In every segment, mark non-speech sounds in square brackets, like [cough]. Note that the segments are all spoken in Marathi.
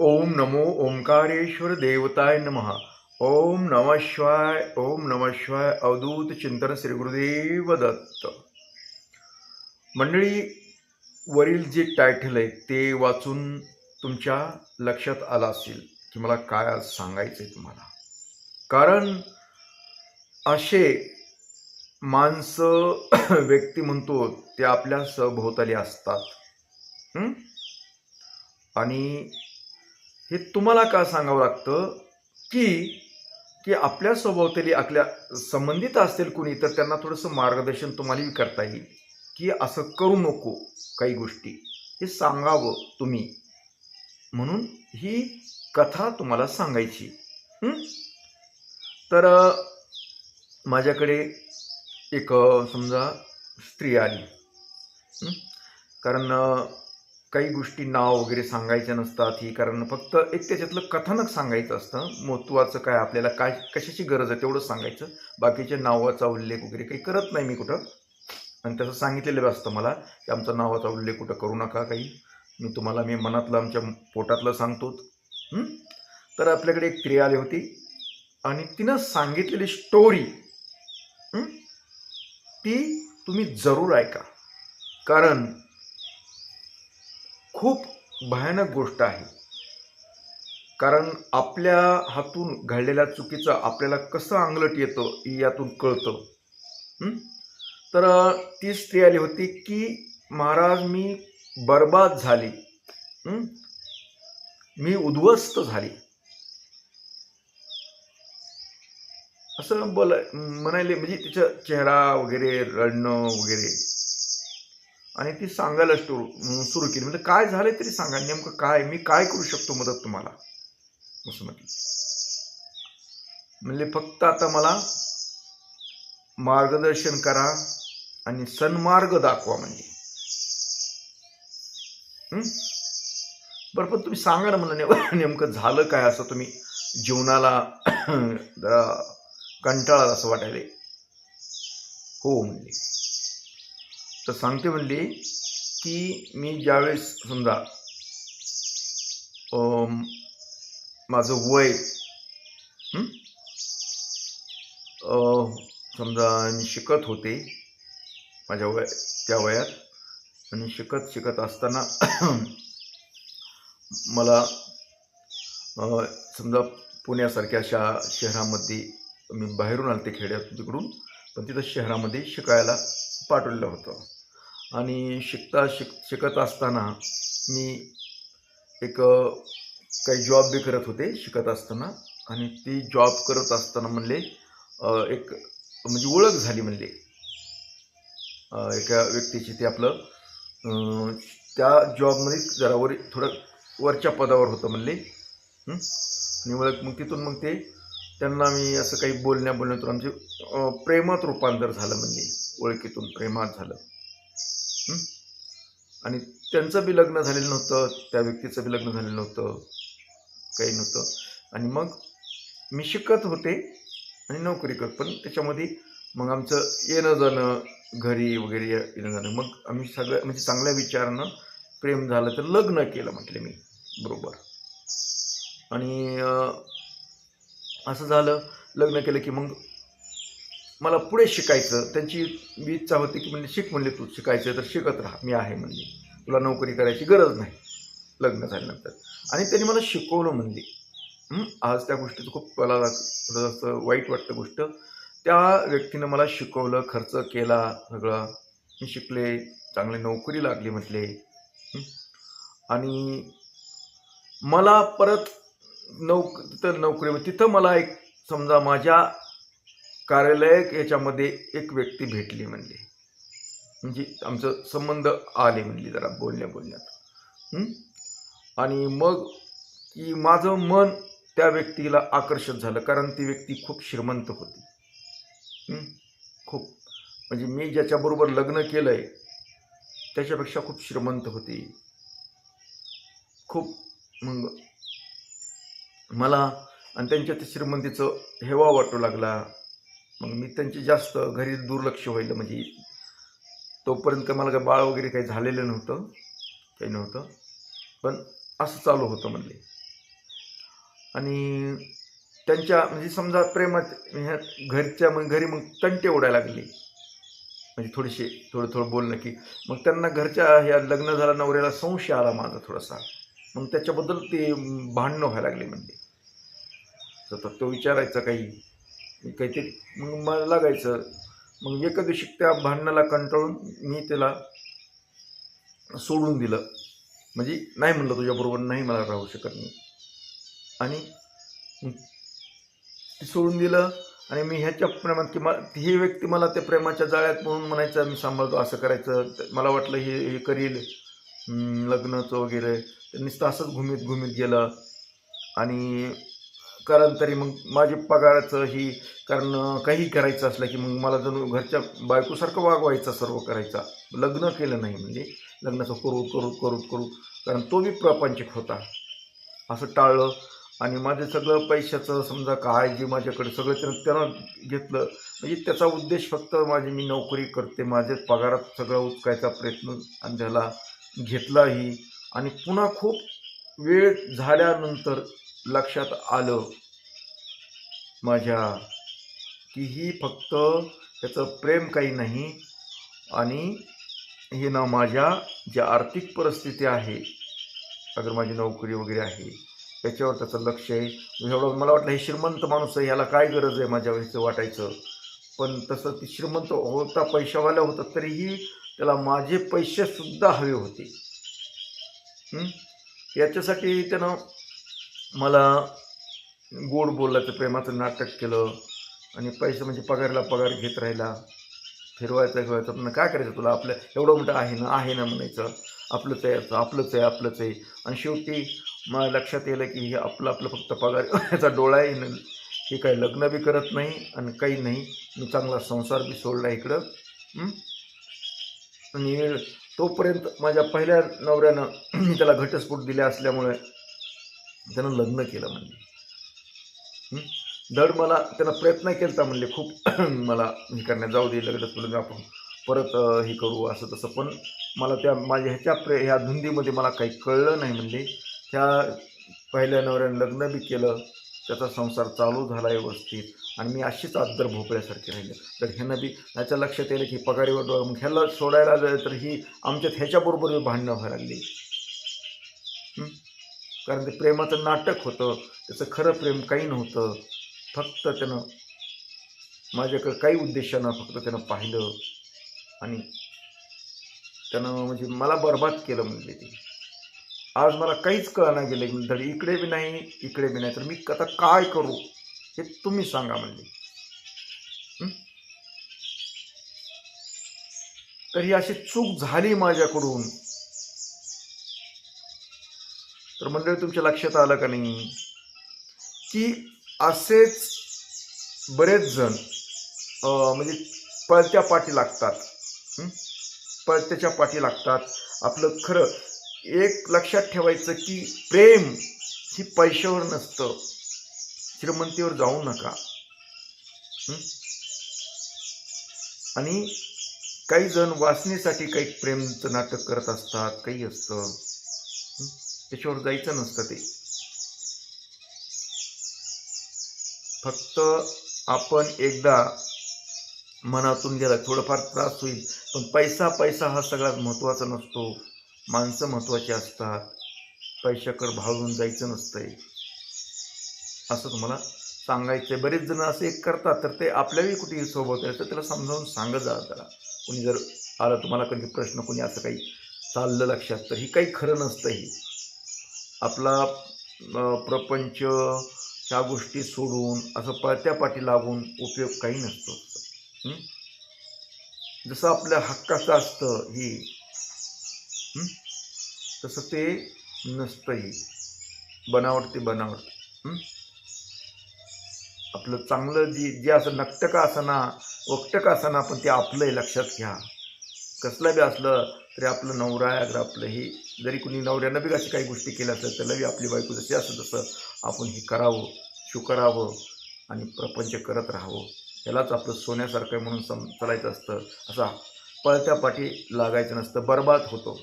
ओम नमो ओंकारेश्वर देवताय नमः। ओम नमः शिवाय ओम नमः शिवाय अवधूत चिंतन श्री गुरुदेव दत्त। मंडळी वरील जे टायटल आहे ते वाचून तुमच्या लक्षात आलं असेल की मला काय आज सांगायचं आहे तुम्हाला. कारण असे माणसं [clears throat] व्यक्ती म्हणतो ते आपल्या सभोवताली असतात. आणि हे तुम्हाला का सांगावं लागतं की की आपल्या सभोवताली आपल्या संबंधित असतील कुणी तर त्यांना थोडंसं मार्गदर्शन तुम्हालाही करता येईल. की असं करू नको काही गोष्टी. हे सांगावं तुम्ही. म्हणून ही कथा तुम्हाला सांगायची. तर माझ्याकडे एक समजा स्त्री आली. कारण काही गोष्टी नाव वगैरे सांगायच्या नसतात ही कारण फक्त एक त्याच्यातलं कथानक सांगायचं असतं. महत्त्वाचं काय आपल्याला काय कशाची गरज आहे तेवढंच सांगायचं. बाकीच्या नावाचा उल्लेख वगैरे काही करत नाही मी कुठं. आणि तसं सांगितलेलं असतं मला की आमचा नावाचा उल्लेख कुठं करू नका काही. मी तुम्हाला मी मनातलं आमच्या पोटातलं सांगतोच तर आपल्याकडे एक क्रिया आली होती. आणि तिनं सांगितलेली स्टोरी ती तुम्ही जरूर ऐका. कारण खूप भयानक गोष्ट आहे. कारण आपल्या हातून घडलेल्या चुकीचं आपल्याला कसं अंगलट येतं यातून कळतं. तर ती स्त्री आली होती की महाराज मी बर्बाद झाली. मी उद्ध्वस्त झाली. असं बोला म्हणायले म्हणजे तिचा चेहरा वगैरे रडणं वगैरे. आणि ती सांगायला सुरू सुरू केली. म्हणजे काय झालंय तरी सांगा नेमकं काय मी काय करू शकतो मदत तुम्हाला? असं म्हटलं म्हणजे फक्त आता मला मार्गदर्शन करा आणि सन्मार्ग दाखवा म्हणजे. बरं पण तुम्ही सांगा ना मला नेम- नेमकं झालं काय असं तुम्ही जीवनाला जरा कंटाळा असं वाटायला हो म्हणले. तर सांगते म्हणली की मी ज्यावेळेस समजा माझं वय समजा मी शिकत होते माझ्या वय त्या वयात आणि शिकत शिकत असताना [clears throat] मला समजा पुण्यासारख्या अशा शहरामध्ये मी बाहेरून आलते खेड्यात तिकडून पण तिथं शहरामध्ये शिकायला पाठवलेलं होतं. आणि शिकता शिक शिकत असताना मी एक काही जॉब बी करत होते शिकत असताना. आणि ती जॉब करत असताना म्हणले एक म्हणजे ओळख झाली म्हणले. एका व्यक्तीची ते आपलं त्या जॉबमध्ये जरा वर थोडं वरच्या पदावर होतं म्हणले. आणि ओळख मग तिथून मग ते त्यांना मी असं काही बोलण्या बोलण्यातून आमचे प्रेमात रूपांतर झालं म्हणजे ओळखीतून प्रेमात झालं. आणि त्यांचं बी लग्न झालेलं नव्हतं त्या व्यक्तीचं बी लग्न झालेलं नव्हतं काही नव्हतं. आणि मग मी शिकत होते आणि नोकरी करत पण त्याच्यामध्ये मग आमचं येणं जाणं घरी वगैरे येणं जाणं मग आम्ही सगळं म्हणजे चांगल्या विचारानं प्रेम झालं तर लग्न केलं म्हटले मी बरोबर. आणि असं झालं लग्न केलं की मग मला पुढे शिकायचं त्यांची मी इच्छा होती की म्हणजे शिक म्हणले तू शिकायचं तर शिकत राहा मी आहे म्हणली. तुला नोकरी करायची गरज नाही लग्न झाल्यानंतर. आणि त्यांनी मला शिकवलं म्हणली. आज त्या गोष्टीचं खूप मला जास्त असं वाईट वाटतं गोष्ट त्या व्यक्तीनं मला शिकवलं खर्च केला सगळं. मी शिकले चांगली नोकरी लागली म्हटले. आणि मला परत नोक तिथं नोकरी तिथं मला एक समजा माझ्या कार्यालय याच्यामध्ये एक व्यक्ती भेटली म्हणली. म्हणजे आमचं संबंध आले म्हणली जरा बोलण्या बोलण्यात. आणि मग की माझं मन त्या व्यक्तीला आकर्षित झालं कारण ती व्यक्ती खूप श्रीमंत होती. खूप. म्हणजे मी ज्याच्याबरोबर लग्न केलं आहे त्याच्यापेक्षा खूप श्रीमंत होती. खूप मग मला आणि त्यांच्या त्या श्रीमंतीचं हेवा वाटू लागला. मग मी त्यांची जास्त घरी दुर्लक्ष होईल म्हणजे तोपर्यंत मला काय बाळ वगैरे काही झालेलं नव्हतं काही नव्हतं. पण असं चालू होतं म्हणले. आणि त्यांच्या म्हणजे समजा प्रेमात म्हणजे ह्या घरच्या मग घरी मग तंटे ओढायला लागले. म्हणजे थोडेसे थोडं थोडं बोलणं की मग त्यांना घरच्या ह्या लग्न झाला नवऱ्याला संशय आला माझा थोडासा. मग त्याच्याबद्दल ते भांडणं व्हायला लागले म्हणजे तर तो विचारायचा काही काहीतरी. मग मला लागायचं. मग एका दिवशी त्या भांडणाला कंटाळून मी त्याला सोडून दिलं. म्हणजे नाही म्हणलं तुझ्याबरोबर नाही मला राहू शकत मी. आणि सोडून दिलं. आणि मी ह्याच्या प्रेमात की मला ही व्यक्ती मला त्या प्रेमाच्या जाळ्यात म्हणून म्हणायचं मी सांभाळतो असं करायचं. मला वाटलं हे हे करील. लग्नाचं वगैरे. नुसतं असंच घुमीत घुमीत गेलं. आणि कारण तरी मग माझी पगाराचं ही कारण काही करायचं असलं की मग मला जणू घरच्या बायकोसारखं वागवायचा सर्व करायचा. लग्न केलं नाही म्हणजे लग्नाचं करू करू करू करू. कारण तो बी प्रापंचिक होता. असं टाळलं. आणि माझं सगळं पैशाचं समजा काय जे माझ्याकडे सगळं त्यानं त्यानं घेतलं. म्हणजे त्याचा उद्देश फक्त माझी मी नोकरी करते माझे पगारात सगळं उचकायचा प्रयत्न आणि त्याला घेतलाही. आणि पुन्हा खूप वेळ झाल्यानंतर लक्षात आलं. माझ्या की ही फक्त त्याचं प्रेम काही नाही आणि हे ना माझ्या ज्या आर्थिक परिस्थिती आहे अगर माझी नोकरी वगैरे आहे त्याच्यावर त्याचं लक्ष आहे. एवढं मला वाटलं हे श्रीमंत माणूस आहे याला काय गरज आहे माझ्या वेळेचं वाटायचं? पण तसं ती श्रीमंत होता पैशावाल्या होता तरीही त्याला माझे पैसेसुद्धा हवे होते. याच्यासाठी त्यानं मला गोड बोलायचं प्रेमाचं नाटक केलं आणि पैसे म्हणजे पगारला पगार घेत राहिला फिरवायचं फिरवायचं. पण काय करायचं तुला? आपलं एवढं मोठं आहे ना आहे ना म्हणायचं. आपलंच आहे असं आपलंच आहे आपलंच आहे. आणि शेवटी मला लक्षात येलं की हे आपलं आपलं फक्त पगार. [laughs] याचा डोळा आहे हे काही लग्न बी करत नाही आणि काही नाही. मी चांगला संसार बी सोडला इकडं. आणि तोपर्यंत माझ्या पहिल्या नवऱ्यानं [clears throat] मी त्याला घटस्फोट दिल्या असल्यामुळे त्यानं लग्न केलं म्हणले. दड मला त्यानं प्रयत्न केला म्हणले खूप [clears throat] मला हे करण्यात जाऊ दे लग्न लग्न आपण परत हे करू असं तसं. पण मला त्या माझ्या ह्याच्या प्रे ह्या धुंदीमध्ये मला काही कळलं नाही म्हणजे त्या पहिल्या नवऱ्यानं लग्न बी केलं त्याचा संसार चालू झाला व्यवस्थित आणि मी अशीच आदर भोपळ्यासारखी राहिले. तर ह्यांना बी ह्याच्या लक्षात येईल की पगारीवर डोळा मग ह्याला सोडायला जायचं तर ही आमच्यात ह्याच्याबरोबर भांडणं व्हायला लागली. कारण ते प्रेमाचं नाटक होतं. त्याचं खरं प्रेम काही नव्हतं. फक्त त्यानं माझ्याकडं काही उद्देशानं फक्त त्यानं पाहिलं. आणि त्यानं म्हणजे मला बर्बाद केलं म्हणजे ते. आज मला काहीच कळना गेलं की धड इकडे बी नाही इकडे बी नाही. तर मी आता काय करू? हे तुम्ही सांगा म्हणजे तर ही अशी चूक झाली माझ्याकडून. तर मंडळी तुमच्या लक्षात आलं का नाही? की असेच बरेच जण म्हणजे पळत्या पाठी लागतात. पळत्याच्या पाठी लागतात. आपलं खरं एक लक्षात ठेवायचं की प्रेम ही पैशावर नसतं. श्रीमंतीवर जाऊ नका. आणि काही जण वाचनेसाठी काही प्रेमचं नाटक करत असतात काही असतं. त्याच्यावर जायचं नसतं ते. फक्त आपण एकदा मनातून गेला थोडंफार त्रास होईल. पण पैसा पैसा हा सगळ्यात महत्त्वाचा नसतो. माणसं महत्त्वाची असतात. पैशाकडे भाळून जायचं नसतंय. असं तुम्हाला सांगायचं आहे बरेच जण असे एक करतात तर ते आपल्याही कुठेही सोबत आहे तर त्याला समजावून सांगत जा त्याला कोणी जर आलं तुम्हाला कधी प्रश्न कोणी असं काही चाललं लक्षात तर ही काही खरं नसतं ही. आपला प्रपंच ह्या गोष्टी सोडून असं पळत्या पाठी लागून उपयोग काही नसतो. जसं आपल्या हक्काचं असतं ही. तसं ते नसतं ही बनावट. ते बनावट आपलं चांगलं जी जे असं नक्तक असना वक्टक असना पण ते आपलं आहे लक्षात घ्या. कसलं बी असलं तरी आपलं नवरा अगर आपलं हे जरी कुणी नवऱ्यानं बी अशी काही गोष्टी केल्या असल्या त्याला बी आपली बायको जशी असं तसं आपण हे करावं शुकरावं आणि प्रपंच करत राहावं. ह्यालाच आपलं सोन्यासारखं आहे म्हणून सम चालायचं असतं असा पळत्या पाठी लागायचं नसतं बर्बाद होतो.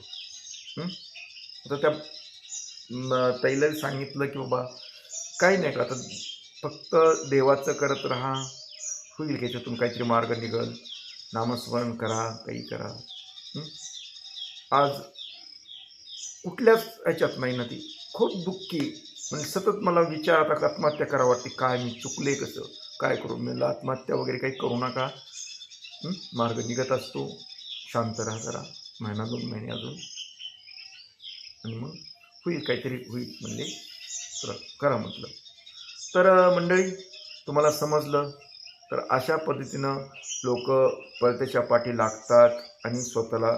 आता त्या म, ताईला सांगितलं की बाबा काही नाही का आता फक्त देवाचं करत राहा होईल की याच्यातून काहीतरी मार्ग निघल? नामस्मरण करा काही करा. आज कुठल्याच ह्याच्यात नाही ना ती. खूप दुःखी. म्हणजे सतत मला विचार आता आत्महत्या करा वाटते. काय मी चुकले कसं? काय करू? मी आत्महत्या वगैरे काही करू नका. मार्ग निघत असतो. शांत राहा जरा. महिना दोन महिने अजून. आणि मग होईल काहीतरी होईल म्हणले. तर करा म्हटलं. तर मंडळी तुम्हाला समजलं. तर अशा पद्धतीनं लोक पळत्याच्या पाठी लागतात आणि स्वतःला